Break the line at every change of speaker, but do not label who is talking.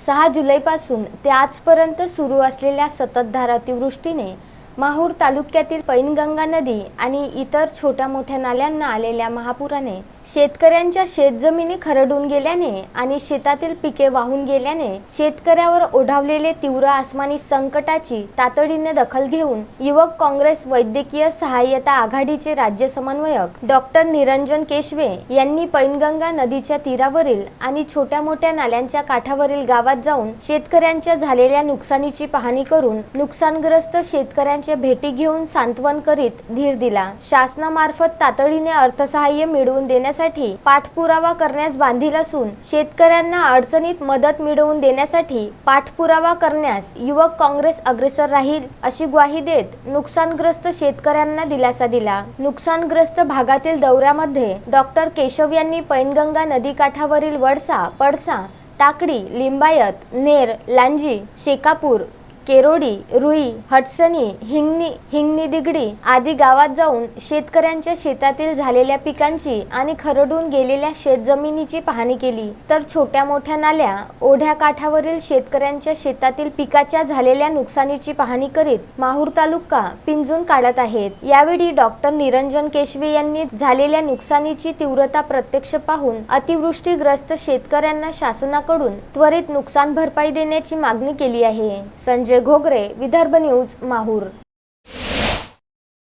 सहा जुलैपासून ते आजपर्यंत सुरू असलेल्या सततधार अतिवृष्टीने माहूर तालुक्यातील पैनगंगा नदी आणि इतर छोट्या मोठ्या नाल्यांना आलेल्या महापुराने शेतकऱ्यांच्या शेतजमिनी खरडून गेल्याने आणि शेतातील पिके वाहून गेल्याने शेतकऱ्यावर ओढावलेले तीव्र आसमानी संकटाची तातडीने दखल घेऊन युवक काँग्रेस वैद्यकीय सहाय्यता आघाडीचे राज्य समन्वयक डॉक्टर निरंजन केशवे यांनी पैनगंगा नदीच्या तीरावरील आणि छोट्या मोठ्या नाल्यांच्या काठावरील गावात जाऊन शेतकऱ्यांच्या झालेल्या नुकसानीची पाहणी करून नुकसानग्रस्त शेतकऱ्यांच्या भेटी घेऊन सांत्वन करीत धीर दिला. शासनामार्फत तातडीने अर्थसहाय्य मिळवून देण्यासाठी पाठपुरावा करण्यास बांधील असून शेतकऱ्यांना अडचणीत मदत मिळवून देण्यासाठी पाठपुरावा करण्यास युवक काँग्रेस अग्रेसर राहील अशी ग्वाही देत नुकसानग्रस्त शेतकऱ्यांना दिलासा दिला. नुकसानग्रस्त भागातील दौऱ्यामध्ये डॉक्टर केशव यांनी पैनगंगा नदीकाठावरील वडसा पडसा टाकडी लिंबायत नेर लांजी शेकापूर केरोडी रुई हटसणी हिंगणी हिंगणी दिगडी आदी गावात जाऊन शेतकऱ्यांच्या शेतातील झालेल्या पिकांची आणि खरडून गेलेल्या शेतजमिनीची पाहणी केली. तर छोट्या मोठ्या नाल्या ओढ्या काठावरील शेतकऱ्यांच्या शेतातील पिकाच्या झालेल्या नुकसानीची पाहणी करीत माहूर तालुका पिंजून काढत आहेत. यावेळी डॉक्टर निरंजन केशवे यांनी झालेल्या नुकसानीची तीव्रता प्रत्यक्ष पाहून अतिवृष्टीग्रस्त शेतकऱ्यांना शासनाकडून त्वरित नुकसान भरपाई देण्याची मागणी केली आहे. संजय संजय घोगरे विदर्भ न्यूज माहूर.